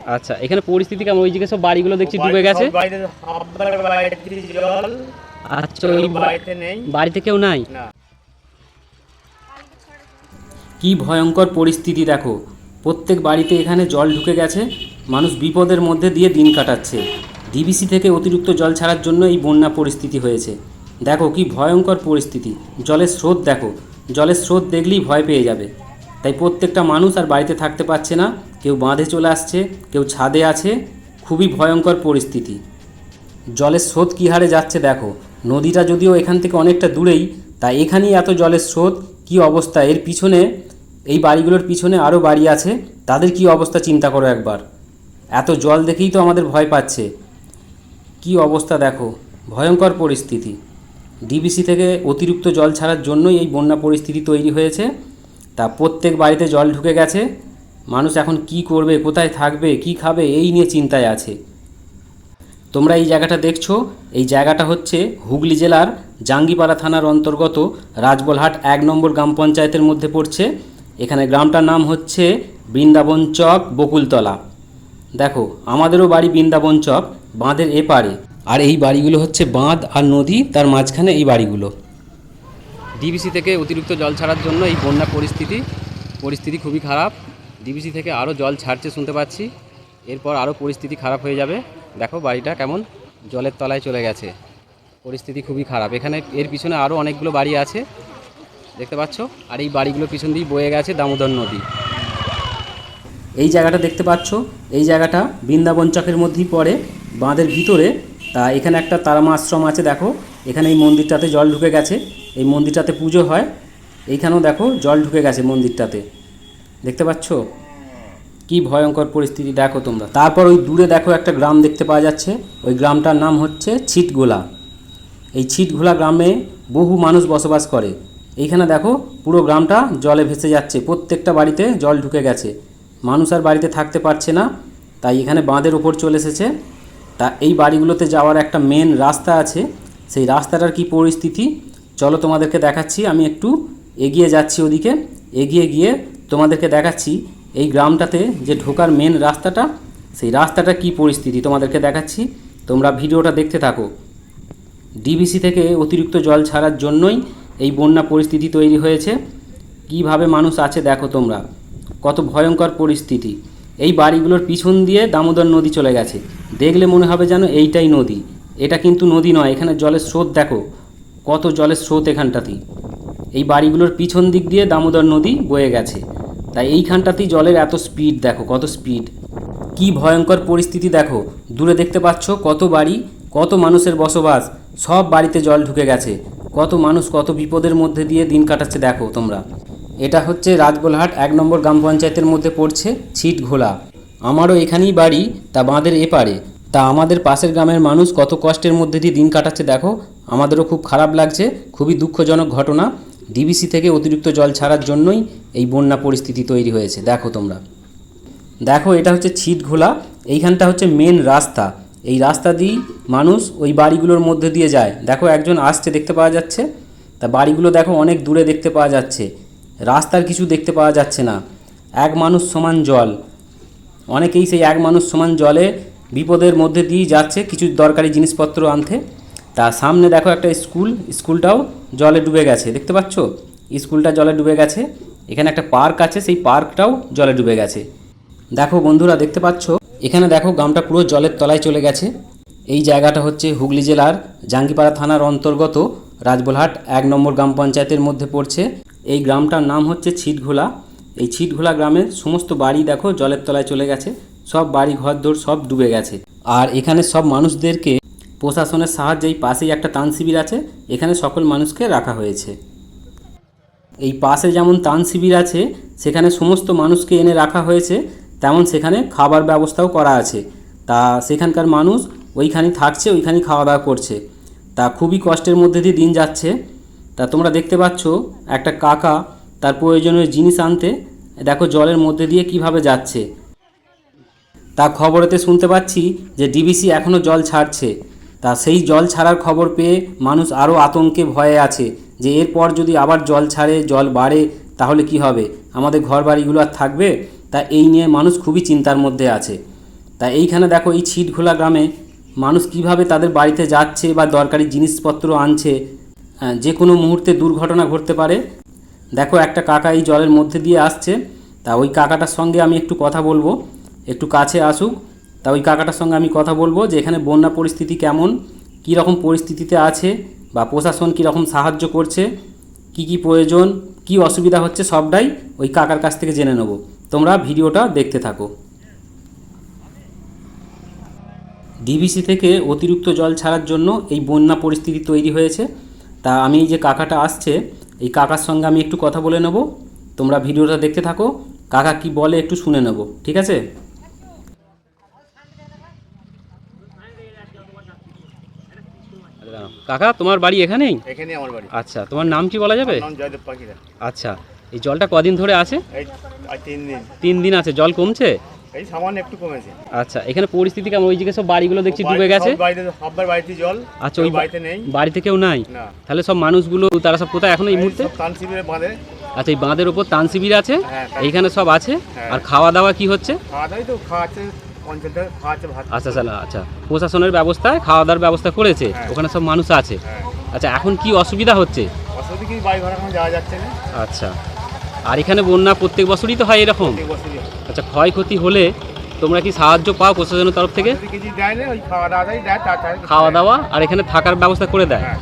আচ্ছা এখানে পরিস্থিতি কেমন? ওই সব বাড়িগুলো দেখছি ডুবে গেছে। বাড়িতে সবার বাড়িতে জল আচ্ছা ওই বাড়িতে কেউ নাই? কি ভয়ঙ্কর পরিস্থিতি দেখো। প্রত্যেক বাড়িতে এখানে জল ঢুকে গেছে। মানুষ বিপদের মধ্যে দিয়ে দিন কাটাচ্ছে। ডিবিসি থেকে অতিরিক্ত জল ছাড়ার জন্য এই বন্যা পরিস্থিতি হয়েছে। দেখো কি ভয়ঙ্কর পরিস্থিতি। জলের স্রোত দেখো। জলের স্রোত দেখলেই ভয় পেয়ে যাবে। তাই প্রত্যেকটা মানুষ আর বাড়িতে থাকতে পারছে না। কেউ বাঁধে চলে আসছে, কেউ ছাদে আছে, খুবই ভয়ঙ্কর পরিস্থিতি। জলের স্রোত কী হারে যাচ্ছে দেখো, নদীটা যদিও এখান থেকে অনেকটা দূরেই তা এখানেই এত জলের স্রোত, কি অবস্থা? এর পিছনে, এই বাড়িগুলোর পিছনে আরও বাড়ি আছে, তাদের কি অবস্থা চিন্তা করো একবার। এত জল দেখেই তো আমাদের ভয় পাচ্ছে। কি অবস্থা দেখো, ভয়ঙ্কর পরিস্থিতি। ডিবিসি থেকে অতিরিক্ত জল ছাড়ার জন্যই এই বন্যা পরিস্থিতি তৈরি হয়েছে। তা প্রত্যেক বাড়িতে জল ঢুকে গেছে মানুষ এখন কি করবে, কোথায় থাকবে, কি খাবে, এই নিয়ে চিন্তায় আছে। তোমরা এই জায়গাটা দেখছ? এই জায়গাটা হচ্ছে হুগলি জেলার জাঙ্গিপাড়া থানার অন্তর্গত রাজবলহাট এক নম্বর গ্রাম পঞ্চায়েতের মধ্যে পড়ছে। এখানে গ্রামটার নাম হচ্ছে বৃন্দাবন চক বকুলতলা। দেখো, আমাদেরও বাড়ি বৃন্দাবন চক, বাঁধের এপারে। আর এই বাড়িগুলো হচ্ছে বাঁধ আর নদী, তার মাঝখানে এই বাড়িগুলো। ডিবিসি থেকে অতিরিক্ত জল ছাড়ার জন্য এই বন্যা পরিস্থিতি পরিস্থিতি খুবই খারাপ। ডিবিসি থেকে আরও জল ছাড়ছে শুনতে পাচ্ছি। এরপর আরও পরিস্থিতি খারাপ হয়ে যাবে। দেখো বাড়িটা কেমন জলের তলায় চলে গেছে। পরিস্থিতি খুবই খারাপ। এখানে এর পিছনে আরও অনেকগুলো বাড়ি আছে। দেখতে পাচ্ছ? আর এই বাড়িগুলোর পিছন দিয়ে বয়ে গেছে দামোদর নদী। এই জায়গাটা দেখতে পাচ্ছ? এই জায়গাটা বৃন্দাবন চকের মধ্যেই পড়ে, বাঁধের ভিতরে। তা এখানে একটা তারামা আশ্রম আছে, দেখো। এখানে এই মন্দিরটাতে জল ঢুকে গেছে। এই মন্দিরটাতে পুজো হয়। এইখানেও দেখো জল ঢুকে গেছে মন্দিরটাতে। দেখতে পাচ্ছ? কি ভয়ঙ্কর পরিস্থিতি, দেখো তোমরা। তারপর ওই দূরে দেখো একটা গ্রাম দেখতে পাওয়া যাচ্ছে। ওই গ্রামটার নাম হচ্ছে ছিটগোলা। এই ছিটঘোলা গ্রামে বহু মানুষ বসবাস করে। এইখানে দেখো পুরো গ্রামটা জলে ভেসে যাচ্ছে। প্রত্যেকটা বাড়িতে জল ঢুকে গেছে। মানুষ আর বাড়িতে থাকতে পারছে না। তাই এখানে বাঁধের ওপর চলে এসেছে। তা এই বাড়িগুলোতে যাওয়ার একটা মেন রাস্তা আছে। সেই রাস্তাটার কি পরিস্থিতি? চলো তোমাদেরকে দেখাচ্ছি। আমি একটু এগিয়ে যাচ্ছি ওদিকে। এগিয়ে গিয়ে তোমাদেরকে দেখাচ্ছি এই গ্রামটাতে যে ঢোকার মেন রাস্তাটা, সেই রাস্তাটা কি পরিস্থিতি তোমাদেরকে দেখাচ্ছি। তোমরা ভিডিওটা দেখতে থাকো। ডিবিসি থেকে অতিরিক্ত জল ছাড়ার জন্যই এই বন্যা পরিস্থিতি তৈরি হয়েছে। কীভাবে মানুষ আছে দেখো তোমরা। কত ভয়ঙ্কর পরিস্থিতি। এই বাড়িগুলোর পিছন দিয়ে দামোদর নদী চলে গেছে। দেখলে মনে হবে যেন এইটাই নদী। এটা কিন্তু নদী নয়, এখানে জলের স্রোত দেখো। কত জলের স্রোত এখানটাতেই। এই বাড়িগুলোর পিছন দিক দিয়ে দামোদর নদী বয়ে গেছে। তাই এইখানটাতেই জলের এত স্পিড দেখো, কত স্পিড কি ভয়ঙ্কর পরিস্থিতি দেখো। দূরে দেখতে পাচ্ছ কত বাড়ি, কত মানুষের বসবাস, সব বাড়িতে জল ঢুকে গেছে। কত মানুষ কত বিপদের মধ্যে দিয়ে দিন কাটাচ্ছে দেখো তোমরা। এটা হচ্ছে রাজবলহাট এক নম্বর গ্রাম পঞ্চায়েতের মধ্যে পড়ছে ছিট ঘোলা। আমারও এখানেই বাড়ি, তা বাঁধের এপারে। তা আমাদের পাশের গ্রামের মানুষ কত কষ্টের মধ্যে দিয়ে দিন কাটাচ্ছে দেখো। আমাদেরও খুব খারাপ লাগছে, খুবই দুঃখজনক ঘটনা। ডিবিসি থেকে অতিরিক্ত জল ছাড়ার জন্যই এই বন্যা পরিস্থিতি তৈরি হয়েছে। দেখো তোমরা। দেখো, এটা হচ্ছে ছিট ঘোলা। এইখানটা হচ্ছে মেন রাস্তা। এই রাস্তা দিয়েই মানুষ ওই বাড়িগুলোর মধ্যে দিয়ে যায়। দেখো, একজন আসছে, দেখতে পাওয়া যাচ্ছে। তা বাড়িগুলো দেখো, অনেক দূরে দেখতে পাওয়া যাচ্ছে। রাস্তার কিছু দেখতে পাওয়া যাচ্ছে না। এক মানুষ সমান জল। অনেকেই সেই এক মানুষ সমান জলে বিপদের মধ্যে দিয়ে যাচ্ছে। কিছু দরকারি জিনিসপত্র আনতে। তা সামনে দেখো একটা স্কুল, স্কুলটাও জলে ডুবে গেছে, দেখতে পাচ্ছ? স্কুলটা জলে ডুবে গেছে, এখানে একটা পার্ক আছে, সেই পার্কটাও জলে ডুবে গেছে। দেখো বন্ধুরা, দেখতে পাচ্ছ? এখানে দেখো গ্রামটা পুরো জলের তলায় চলে গেছে। এই জায়গাটা হচ্ছে হুগলি জেলার জাঙ্গিপাড়া থানার অন্তর্গত রাজবলহাট এক নম্বর গ্রাম পঞ্চায়েতের মধ্যে পড়ছে। এই গ্রামটার নাম হচ্ছে ছিটঘোলা। এই ছিটঘোলা গ্রামের সমস্ত বাড়ি দেখো জলের তলায় চলে গেছে, সব বাড়ি ঘর ঘরদোর সব ডুবে গেছে। আর এখানে সব মানুষদেরকে প্রশাসনের সাহায্যেই পাশেই একটা তান শিবির আছে, এখানে সকল মানুষকে রাখা হয়েছে। এই পাশে যেমন তান শিবির আছে, সেখানে সমস্ত মানুষকে এনে রাখা হয়েছে, তেমন সেখানে খাবার ব্যবস্থাও করা আছে। তা সেখানকার মানুষ ওইখানেই থাকছে, ওইখানেই খাওয়া দাওয়া করছে। তা খুবই কষ্টের মধ্যে দিয়ে দিন যাচ্ছে। তা তোমরা দেখতে পাচ্ছ, একটা কাকা তার প্রয়োজনীয় জিনিস আনতে, দেখো জলের মধ্যে দিয়ে কীভাবে যাচ্ছে। তা খবরেতে শুনতে পাচ্ছি যে ডিবিসি এখনও জল ছাড়ছে। তা সেই জল ছাড়ার খবর পেয়ে মানুষ আরও আতঙ্কে ভয়ে আছে যে এরপর যদি আবার জল ছাড়ে, জল বাড়ে, তাহলে কি হবে? আমাদের ঘর বাড়িগুলো আর থাকবে? তা এই নিয়ে মানুষ খুবই চিন্তার মধ্যে আছে। তা এইখানে দেখো, এই ছিটঘোলা গ্রামে মানুষ কীভাবে তাদের বাড়িতে যাচ্ছে বা দরকারি জিনিসপত্র আনছে যে কোনো মুহূর্তে দুর্ঘটনা ঘটতে পারে। দেখো, একটা কাকা এই জলের মধ্যে দিয়ে আসছে। তা ওই কাকাটার সঙ্গে আমি একটু কথা বলব। একটু কাছে আসুক। তা ওই কাকাটার সঙ্গে আমি কথা বলব যে এখানে বন্যা পরিস্থিতি কেমন, কী রকম পরিস্থিতিতে আছে বা প্রশাসন কী রকম সাহায্য করছে, কি কি প্রয়োজন, কি অসুবিধা হচ্ছে সবটাই ওই কাকার কাছ থেকে জেনে নেব। তোমরা ভিডিওটা দেখতে থাকো। ডিভিসি থেকে অতিরিক্ত জল ছাড়ার জন্য এই বন্যা পরিস্থিতি তৈরি হয়েছে। তা আমি এই যে কাকাটা আসছে, এই কাকার সঙ্গে আমি একটু কথা বলে নেব। তোমরা ভিডিওটা দেখতে থাকো, কাকা কি বলে একটু শুনে নেব, ঠিক আছে? কাকা তোমার বাড়ি এখানেই? এখানে আমার বাড়ি। আচ্ছা তোমার নাম কি বলা যাবে? নাম জয়দেব পাখিরা। আচ্ছা এই জলটা কদিন ধরে আছে? তিন দিন। তিন দিন আছে জল কমছে? এই সামান্য একটু কমেছে। আচ্ছা এখানে পরিস্থিতি কেমন? ওইদিকে সব বাড়িগুলো দেখছি ডুবে গেছে। বাড়িতে সবার বাড়িতে জল আচ্ছা ওই বাড়িতে নেই। বাড়িতে কেউ নাই? তাহলে সব মানুষগুলো তারা সব কোথায় এখন এই মুহূর্তে? বাঁধে। আচ্ছা এই বাঁধের ওপর তান শিবির আছে? হ্যাঁ, এইখানে সব আছে? হ্যাঁ। আর খাওয়া দাওয়া কি হচ্ছে? খাওয়া দাওয়াই তো খাওয়াচ্ছে আচ্ছা স্যার আচ্ছা। প্রশাসনের ব্যবস্থায় খাওয়া দাওয়ার ব্যবস্থা করেছে হ্যাঁ। ওখানে সব মানুষ আছে। হ্যাঁ। আচ্ছা এখন কি অসুবিধা হচ্ছে? অসুবিধা কি বাড়ি ভাড়া এখন যাওয়া যাচ্ছে না। আচ্ছা। আর এখানে বন্যা প্রত্যেক বছরই তো হয় এরকম? প্রত্যেক বছরই। আচ্ছা ক্ষয়ক্ষতি হলে তোমরা কি সাহায্য পাও প্রশাসনের তরফ থেকে? খাওয়া। দাওয়া আর এখানে থাকার ব্যবস্থা করে দেয়? হ্যাঁ।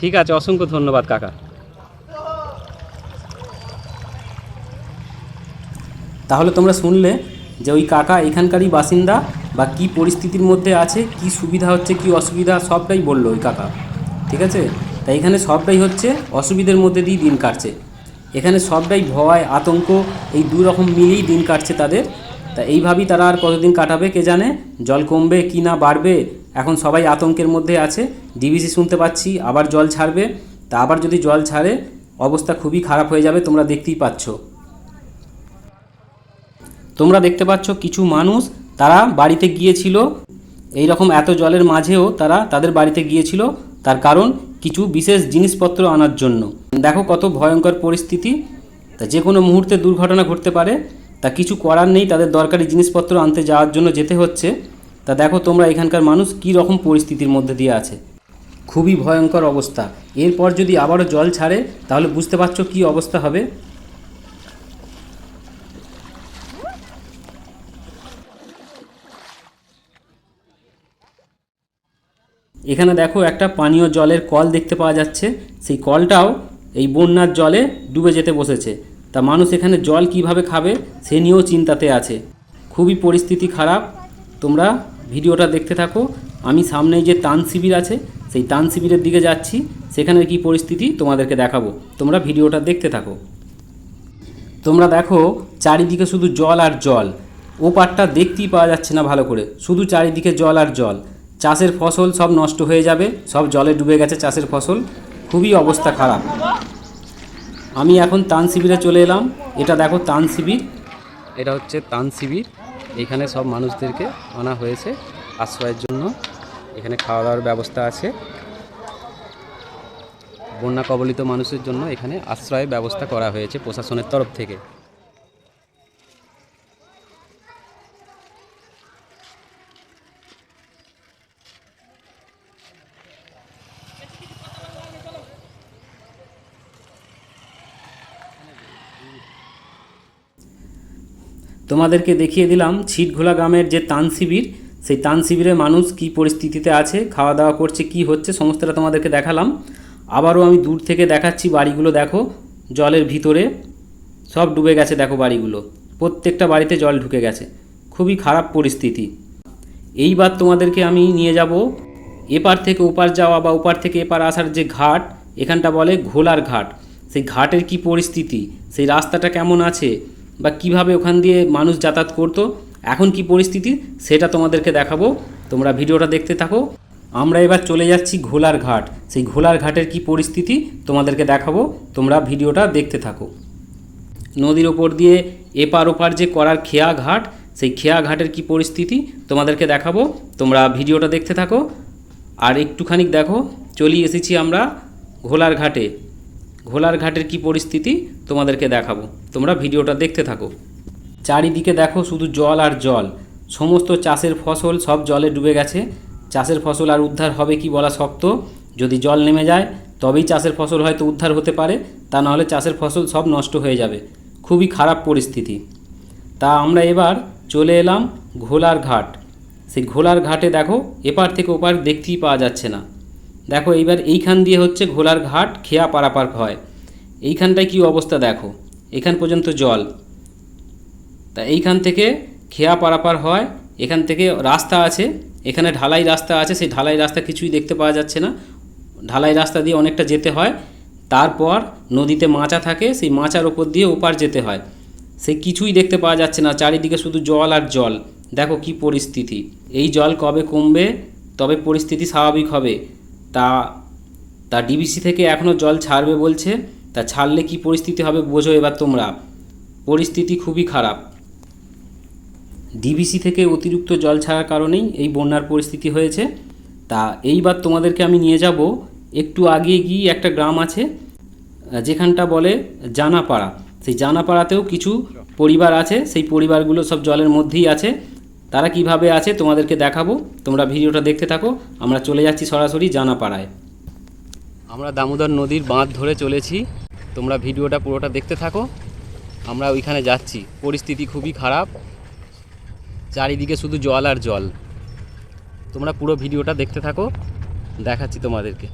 ঠিক আছে অসংখ্য ধন্যবাদ কাকা। তাহলে তোমরা শুনলে যে ওই কাকা এখানকারই বাসিন্দা বা কি পরিস্থিতির মধ্যে আছে, কি সুবিধা হচ্ছে, কি অসুবিধা, সবটাই বলল ওই কাকা। ঠিক আছে? তাই এখানে সবটাই হচ্ছে অসুবিধার মধ্যে দিয়ে দিন কাটছে। এখানে সবটাই ভয়, আতঙ্ক, এই দু রকম মিলিয়েই দিন কাটছে তাদের। তা এইভাবেই তারা আর কতদিন কাটাবে কে জানে? জল কমবে কি না বাড়বে? এখন সবাই আতঙ্কের মধ্যে আছে। ডিবিসি শুনতে পাচ্ছি, আবার জল ছাড়বে। তা আবার যদি জল ছাড়ে, অবস্থা খুবই খারাপ হয়ে যাবে, তোমরা দেখতেই পাচ্ছ। তোমরা দেখতে পাচ্ছ কিছু মানুষ, তারা বাড়িতে গিয়েছিল। এই রকম এত জলের মাঝেও তারা তাদের বাড়িতে গিয়েছিল। তার কারণ, কিছু বিশেষ জিনিসপত্র আনার জন্য। দেখো কত ভয়ঙ্কর পরিস্থিতি। তা যে কোনো মুহূর্তে দুর্ঘটনা ঘটতে পারে। তা কিছু করার নেই, তাদের দরকারি জিনিসপত্র আনতে যাওয়ার জন্য যেতে হচ্ছে। তা দেখো তোমরা এখানকার মানুষ কী রকম পরিস্থিতির মধ্যে দিয়ে আছে। খুবই ভয়ঙ্কর অবস্থা। এরপর যদি আবারও জল ছাড়ে, তাহলে বুঝতে পারছ কী অবস্থা হবে। এখানে দেখো একটা পানীয় জলের কল দেখতে পাওয়া যাচ্ছে। সেই কলটাও এই বন্যার জলে ডুবে যেতে বসেছে। তা মানুষ এখানে জল কীভাবে খাবে সে নিয়েও চিন্তাতে আছে। খুবই পরিস্থিতি খারাপ। তোমরা ভিডিওটা দেখতে থাকো। আমি সামনেই যে তান শিবির আছে, সেই তান শিবিরের দিকে যাচ্ছি। সেখানের কি পরিস্থিতি তোমাদেরকে দেখাবো। তোমরা ভিডিওটা দেখতে থাকো। তোমরা দেখো, চারিদিকে শুধু জল আর জল। ও পাটটা দেখতেই পাওয়া যাচ্ছে না ভালো করে। শুধু চারিদিকে জল আর জল। চাষের ফসল সব নষ্ট হয়ে যাবে, সব জলে ডুবে গেছে চাষের ফসল। খুবই অবস্থা খারাপ। আমি এখন তান শিবিরে চলে এলাম। এটা দেখো তান শিবির। এটা হচ্ছে তান শিবির। এখানে সব মানুষদেরকে আনা হয়েছে আশ্রয়ের জন্য। এখানে খাওয়া দাওয়ার ব্যবস্থা আছে। বন্যা কবলিত মানুষের জন্য এখানে আশ্রয়ের ব্যবস্থা করা হয়েছে প্রশাসনের তরফ থেকে। তোমাদেরকে দেখিয়ে দিলাম ছিটঘোলা গ্রামের যে তান শিবির, সেই তান শিবিরে মানুষ কি পরিস্থিতিতে আছে, খাওয়া দাওয়া করছে, কি হচ্ছে, সমস্তটা তোমাদেরকে দেখালাম। আবারও আমি দূর থেকে দেখাচ্ছি বাড়িগুলো, দেখো, জলের ভিতরে। সব ডুবে গেছে, দেখো বাড়িগুলো। প্রত্যেকটা বাড়িতে জল ঢুকে গেছে। খুবই খারাপ পরিস্থিতি। এইবার তোমাদেরকে আমি নিয়ে যাব এপার থেকে ওপার যাওয়া বা ওপার থেকে এপার আসার যে ঘাট, এখানটা বলে ঘোলার ঘাট। সেই ঘাটের কি পরিস্থিতি? সেই রাস্তাটা কেমন আছে? বা কীভাবে ওখান দিয়ে মানুষ যাতায়াত করতো, এখন কি পরিস্থিতি সেটা তোমাদেরকে দেখাবো। তোমরা ভিডিওটা দেখতে থাকো। আমরা এবার চলে যাচ্ছি ঘোলার ঘাট। সেই ঘোলার ঘাটের কি পরিস্থিতি তোমাদেরকে দেখাবো। তোমরা ভিডিওটা দেখতে থাকো। নদীর ওপর দিয়ে এপার ওপার যে করার খেয়া ঘাট, সেই খেয়া ঘাটের কি পরিস্থিতি তোমাদেরকে দেখাবো। তোমরা ভিডিওটা দেখতে থাকো। আর একটুখানি দেখো, চলে এসেছি আমরা ঘোলার ঘাটে। ঘোলার ঘাটের কি পরিস্থিতি তোমাদেরকে দেখাবো। তোমরা ভিডিওটা দেখতে থাকো। চারিদিকে দেখো শুধু জল আর জল। সমস্ত চাষের ফসল সব জলে ডুবে গেছে। চাষের ফসল আর উদ্ধার হবে কি বলা শক্ত? যদি জল নেমে যায়, তবেই চাষের ফসল হয়তো উদ্ধার হতে পারে। তা নাহলে চাষের ফসল সব নষ্ট হয়ে যাবে। খুবই খারাপ পরিস্থিতি। তা আমরা এবার চলে এলাম ঘোলার ঘাট। সেই ঘোলার ঘাটে দেখো, এপার থেকে ওপার দেখতেই পাওয়া যাচ্ছে না। দেখো এইবার এইখান দিয়ে হচ্ছে ঘোলার ঘাট, খেয়া পারাপার হয়। এইখানটায় কি অবস্থা দেখো। এখান পর্যন্ত জল। তা এইখান থেকে খেয়া পারাপার হয়, এখান থেকে রাস্তা আছে, এখানে ঢালাই রাস্তা আছে, সেই ঢালাই রাস্তা কিছুই দেখতে পাওয়া যাচ্ছে না। ঢালাই রাস্তা দিয়ে অনেকটা যেতে হয়, তারপর নদীতে মাচা থাকে, সেই মাচার ওপর দিয়ে ওপার যেতে হয়। সে কিছুই দেখতে পাওয়া যাচ্ছে না, চারিদিকে শুধু জল আর জল। দেখো কি পরিস্থিতি। এই জল কবে কমবে, তবে পরিস্থিতি স্বাভাবিক হবে। তা তা ডিবিসি থেকে এখনও জল ছাড়বে বলছে। তা ছাড়লে কি পরিস্থিতি হবে বোঝো এবার তোমরা। পরিস্থিতি খুবই খারাপ। ডিবিসি থেকে অতিরিক্ত জল ছাড়ার কারণেই এই বন্যার পরিস্থিতি হয়েছে। তা এইবার তোমাদেরকে আমি নিয়ে যাব। একটু আগে গিয়ে একটা গ্রাম আছে, যেখানটা বলে জানাপাড়া। সেই জানাপাড়াতেও কিছু পরিবার আছে, সেই পরিবারগুলো সব জলের মধ্যেই আছে। তারা কীভাবে আছে তোমাদেরকে দেখাবো। তোমরা ভিডিওটা দেখতে থাকো। আমরা চলে যাচ্ছি সরাসরি জানাপাড়ায়। আমরা দামোদর নদীর বাঁধ ধরে চলেছি। তোমরা ভিডিওটা পুরোটা দেখতে থাকো। আমরা ওইখানে যাচ্ছি। পরিস্থিতি খুবই খারাপ। চারিদিকে শুধু জল আর জল। তোমরা পুরো ভিডিওটা দেখতে থাকো। দেখাচ্ছি তোমাদেরকে।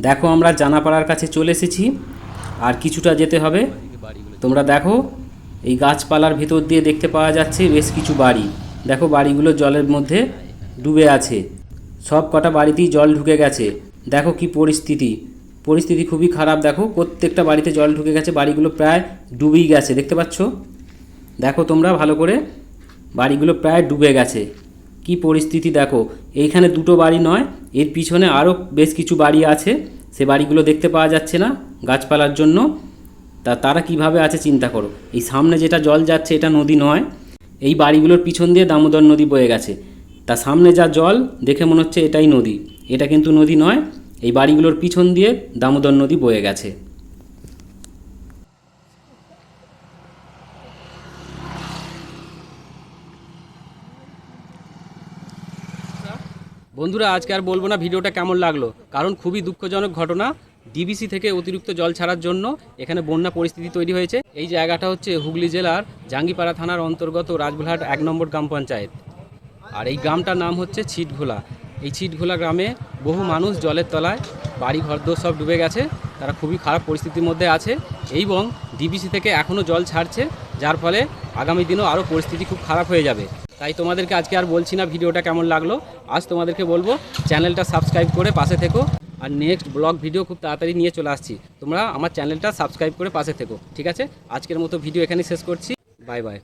দেখো আমরা জানাপাড়ার কাছে চলে এসেছি। আর কিছুটা যেতে হবে। তোমরা দেখো এই গাছপালার ভেতর দিয়ে দেখতে পাওয়া যাচ্ছে বেশ কিছু বাড়ি। দেখো বাড়িগুলো জলের মধ্যে ডুবে আছে। সব কটা বাড়িতেই জল ঢুকে গেছে। দেখো কি পরিস্থিতি। পরিস্থিতি খুবই খারাপ, দেখো। প্রত্যেকটা বাড়িতে জল ঢুকে গেছে, বাড়িগুলো প্রায় ডুবেই গেছে, দেখতে পাচ্ছ? দেখো তোমরা ভালো করে, বাড়িগুলো প্রায় ডুবে গেছে। কি পরিস্থিতি, দেখো। এইখানে দুটো বাড়ি নয়, এর পিছনে আরও বেশ কিছু বাড়ি আছে। সে বাড়িগুলো দেখতে পাওয়া যাচ্ছে না গাছপালার জন্য। তা তারা কীভাবে আছে চিন্তা করো। এই সামনে যেটা জল যাচ্ছে এটা নদী নয়, এই বাড়িগুলোর পিছন দিয়ে দামোদর নদী বয়ে গেছে। তা সামনে যা জল, দেখে মনে হচ্ছে এটাই নদী। এটা কিন্তু নদী নয়, এই বাড়িগুলোর পিছন দিয়ে দামোদর নদী বয়ে গেছে। বন্ধুরা, আজকে আর বলব না, ভিডিওটা কেমন লাগল? কারণ খুবই দুঃখজনক ঘটনা। ডিবিসি থেকে অতিরিক্ত জল ছাড়ার জন্য এখানে বন্যা পরিস্থিতি তৈরি হয়েছে। এই জায়গাটা হচ্ছে হুগলি জেলার জাঙ্গিপাড়া থানার অন্তর্গত রাজবুলহাট এক নম্বর গ্রাম পঞ্চায়েত। আর এই গ্রামটার নাম হচ্ছে ছিটঘোলা। এই ছিটঘোলা গ্রামে বহু মানুষ জলের তলায় বাড়ি ঘরদোর সব ডুবে গেছে, তারা খুবই খারাপ পরিস্থিতির মধ্যে আছে এবং ডিবিসি থেকে এখনও জল ছাড়ছে, যার ফলে আগামী দিনেও আরও পরিস্থিতি খুব খারাপ হয়ে যাবে। তাই তোমাদেরকে আজকে আর বলছি না, ভিডিওটা কেমন লাগল, আজ তোমাদেরকে বলব, চ্যানেলটা সাবস্ক্রাইব করে পাশে থেকো। আর নেক্সট ব্লগ ভিডিও খুব তাড়াতাড়ি নিয়ে চলে আসছি। তোমরা আমার চ্যানেলটা সাবস্ক্রাইব করে পাশে থেকো, ঠিক আছে? আজকের মতো ভিডিও এখানেই শেষ করছি। Bye bye